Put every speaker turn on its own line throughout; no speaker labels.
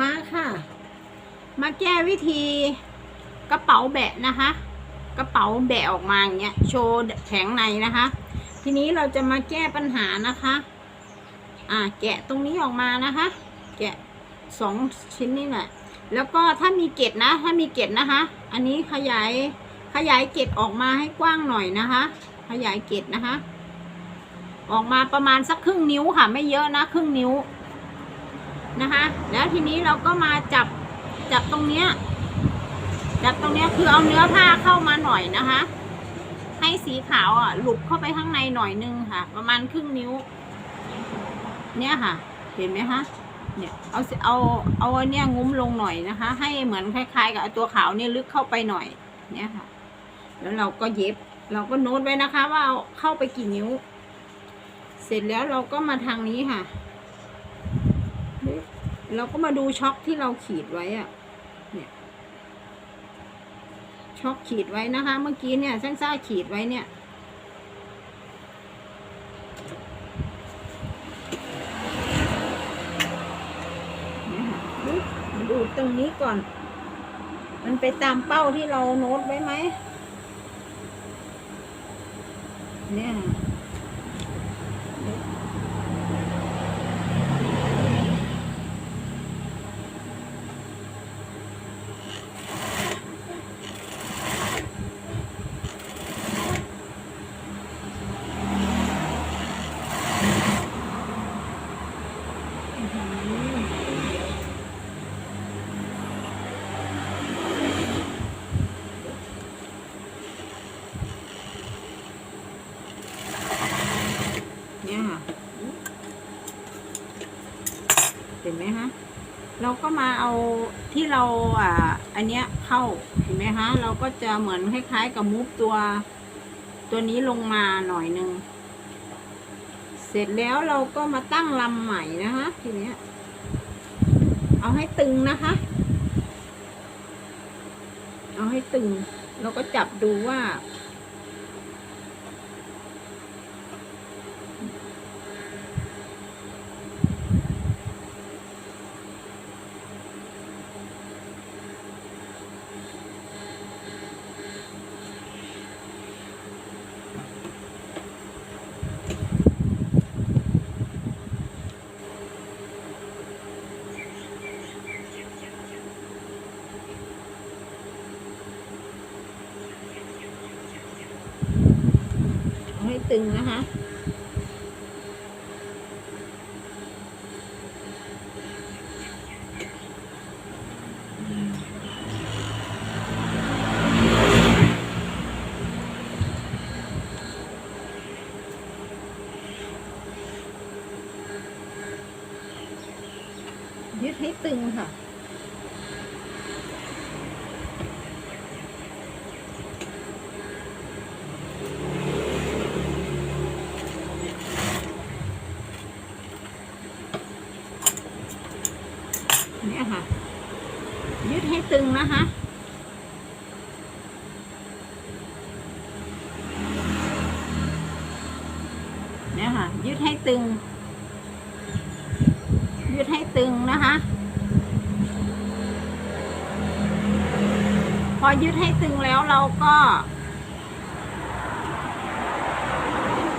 มาค่ะ มาแก้วิธีกระเป๋าแบะนะคะ กระเป๋าแบะออกมาอย่างเงี้ยโชว์แผงในนะคะ ทีนี้เราจะมาแก้ปัญหานะคะ อ่าแกะตรงนี้ออกมานะคะ แกะสองชิ้นนี่แหละแล้วก็ถ้ามีเกล็ดนะ ถ้ามีเกล็ดนะคะ อันนี้ขยายขยายเกล็ดออกมาให้กว้างหน่อยนะคะ ขยายเกล็ดนะคะ ออกมาประมาณสักครึ่งนิ้วค่ะ ไม่เยอะนะครึ่งนิ้ว นะคะ แล้วทีนี้เราก็มาจับจับตรงเนี้ยจับตรงเนี้ยคือเอาเนื้อผ้าเข้ามาหน่อยนะคะ ให้สีขาวอะหลุดเข้าไปข้างในหน่อยนึงค่ะ ประมาณครึ่งนิ้ว เนี่ยค่ะ เห็นไหมคะเนี่ยเอาเอาเอาเนี่ยงุ้มลงหน่อยนะคะ ให้เหมือนคล้ายๆ กับตัวขาวเนี่ยลึกเข้าไปหน่อย เนี่ยค่ะ แล้วเราก็เย็บ เราก็โน้ตไว้นะคะ ว่าเอาเข้าไปกี่นิ้ว เสร็จแล้วเราก็มาทางนี้ค่ะ เราก็มาดูช็อคที่เราขีดไว้อะเนี่ยช็อคขีดไว้นะคะ เมื่อกี้เนี่ยซ่าๆขีดไว้เนี่ยดูตรงนี้ก่อน มันไปตามเป้าที่เราโน้ตไว้ไหมเนี่ยค่ะเห็นไหมคะ เราก็มาเอาที่เราอ่าอันเนี้ยเข้าเห็นไหมคะเราก็จะเหมือนคล้ายๆกับมูฟตัว ตัวนี้ลงมาหน่อยหนึ่งเสร็จแล้วเราก็มาตั้งลำใหม่นะคะทีเนี้ย เอาให้ตึงนะคะ เอาให้ตึง เราก็จับดูว่า เอาให้ตึงนะคะยึดให้ตึงค่ะ เนี่ยค่ะยึดให้ตึงนะคะเนี่ยค่ะยึดให้ตึง ยืดให้ตึงนะคะ พอยืดให้ตึงแล้วเราก็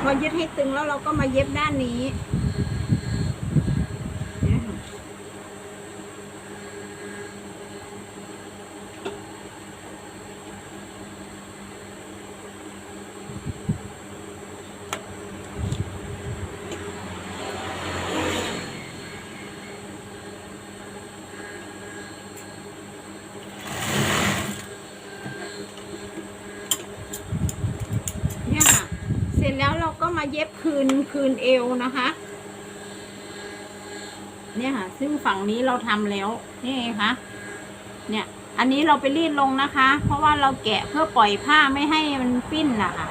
พอยืดให้ตึงแล้วเราก็มาเย็บด้านนี้เนี่ยค่ะเนี่ยค่ะ เสร็จ แล้วเราก็มาเย็บคืนคืนเอวนะคะ เนี่ยค่ะ ซึ่งฝั่งนี้เราทำแล้วนี่ไงคะเนี่ย อันนี้เราไปรีดลงนะคะ เพราะว่าเราแกะเพื่อปล่อยผ้าไม่ให้มันปิ้นนะคะ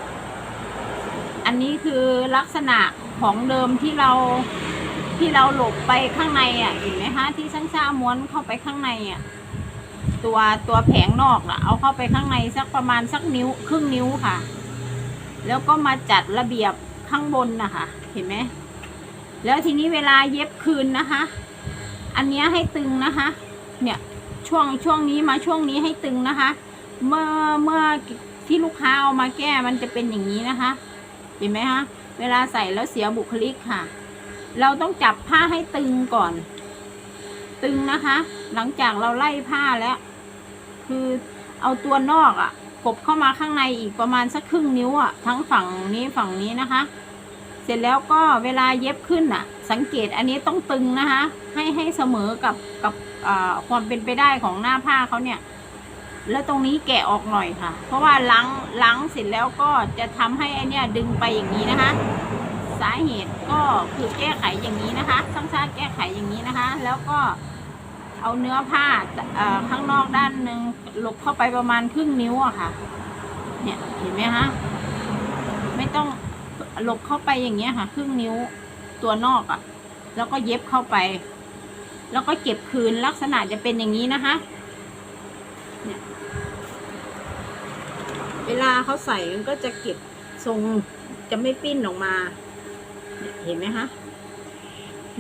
อันนี้คือลักษณะของเดิมที่เราที่เราหลบไปข้างในอะเห็นไหมคะที่ช่างชาม้วนเข้าไปข้างในอะตัวตัวแผงนอกอะ เอาเข้าไปข้างในสักประมาณสักนิ้วครึ่งนิ้วค่ะ แล้วก็มาจัดระเบียบข้างบนนะคะเห็นไหมแล้วทีนี้เวลาเย็บคืนนะคะ อันนี้ให้ตึงนะคะ เนี่ยช่วงช่วงนี้มาช่วงนี้ให้ตึงนะคะ เมื่อเมื่อที่ลูกค้าเอามาแก้มันจะเป็นอย่างนี้นะคะ เห็นไหมคะเวลาใส่แล้วเสียบุคลิกค่ะ เราต้องจับผ้าให้ตึงก่อน ตึงนะคะ หลังจากเราไล่ผ้าแล้ว คือเอาตัวนอกอะ่ะ กบเข้ามาข้างในอีกประมาณสักครึ่งนิ้วอะ่ะ ทั้งฝั่งนี้ฝั่งนี้นะคะ เสร็จแล้วก็เวลาเย็บขึ้นอะ สังเกตอันนี้ต้องตึงนะคะ ให้ให้เสมอกับกับความเป็นไปได้ของหน้าผ้าเขาเนี่ย แล้วตรงนี้แกะออกหน่อยค่ะ เพราะว่าล้างล้างเสร็จแล้วก็จะทำให้ไอเนี่ยดึงไปอย่างนี้นะคะ สาเหตุก็คือแก้ไขอย่างนี้นะคะช่างชาติแก้ไขอย่างนี้นะคะ แล้วก็ เอาเนื้อผ้าข้างนอกด้านหนึ่งหลบเข้าไปประมาณครึ่งนิ้วอะค่ะ เนี่ยเห็นไหมคะไม่ต้องหลบเข้าไปอย่างเงี้ยค่ะ ครึ่งนิ้วตัวนอกอะแล้วก็เย็บเข้าไป แล้วก็เก็บคืนลักษณะจะเป็นอย่างนี้นะคะเนี่ยเวลาเขาใส่มันก็จะเก็บทรงจะไม่ปิ้นออกมาเนี่ยเห็นไหมคะ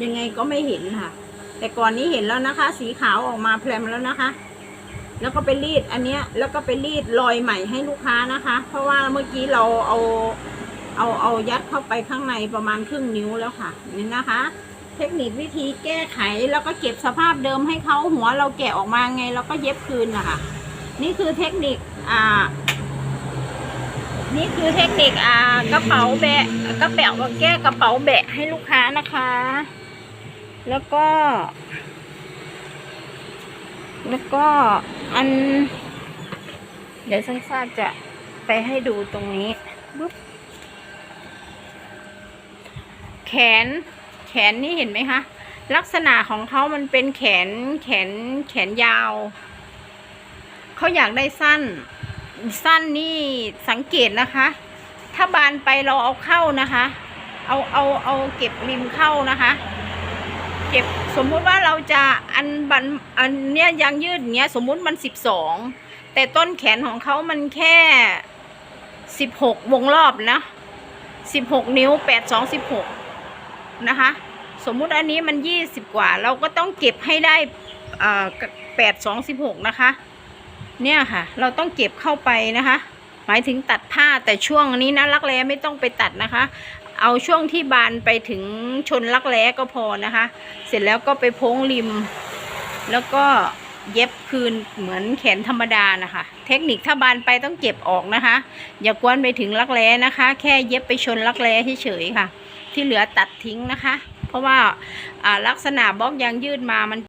ยังไงก็ไม่เห็นค่ะ แต่ก่อนนี้เห็นแล้วนะคะ สีขาวออกมาแพรมแล้วนะคะ แล้วก็ไปรีดอันเนี้ยแล้วก็ไปรีดรอยใหม่ให้ลูกค้านะคะ เพราะว่าเมื่อกี้เราเอาเอาเอายัดเข้าไปข้างในประมาณครึ่งนิ้วแล้วค่ะนี่นะคะ เทคนิควิธีแก้ไขแล้วก็เก็บสภาพเดิมให้เขาหัวเราแกะออกมาไงแล้วก็เย็บคืนนะคะนี่คือเทคนิคอ่านี่คือเทคนิคอ่ากระเป๋าแบะกระเป๋าแก้กระเป๋าแบะให้ลูกค้านะคะ แล้วก็ แล้วก็อัน เดี๋ยวสั้นๆจะไปให้ดูตรงนี้ปุ๊บแขน แขนนี่เห็นไหมคะ ลักษณะของเขามันเป็นแขน แขน แขนยาว เขาอยากได้สั้น สั้นนี่สังเกตนะคะ ถ้าบานไปเราเอาเข้านะคะ เอา เอา เอาเก็บริมเข้านะคะ เก็บสมมุติว่าเราจะอันบันอันเนี้ยยางยืดอย่างเงี้ยสมมุติมันสิบสองแต่ต้นแขนของเขามันแค่สิบหกวงรอบนะสิบหกนิ้วแปดสองสิบหกนะคะสมมุติอันนี้มันยี่สิบกว่า เราก็ต้องเก็บให้ได้แปดสองสิบหกนะคะ เนี่ยค่ะ เราต้องเก็บเข้าไปนะคะ หมายถึงตัดผ้าแต่ช่วงนี้นะรักแร้ไม่ต้องไปตัดนะคะ เอาช่วงที่บานไปถึงชนรักแร้ก็พอนะคะ เสร็จแล้วก็ไปโพ้งริม แล้วก็เย็บคืนเหมือนแขนธรรมดานะคะ เทคนิคถ้าบานไปต้องเก็บออกนะคะ อย่ากวนไปถึงรักแร้นะคะ แค่เย็บไปชนรักแร้เฉยๆค่ะ ที่เหลือตัดทิ้งนะคะ เพราะว่าอ่าลักษณะบล็อกยางยืดมามัน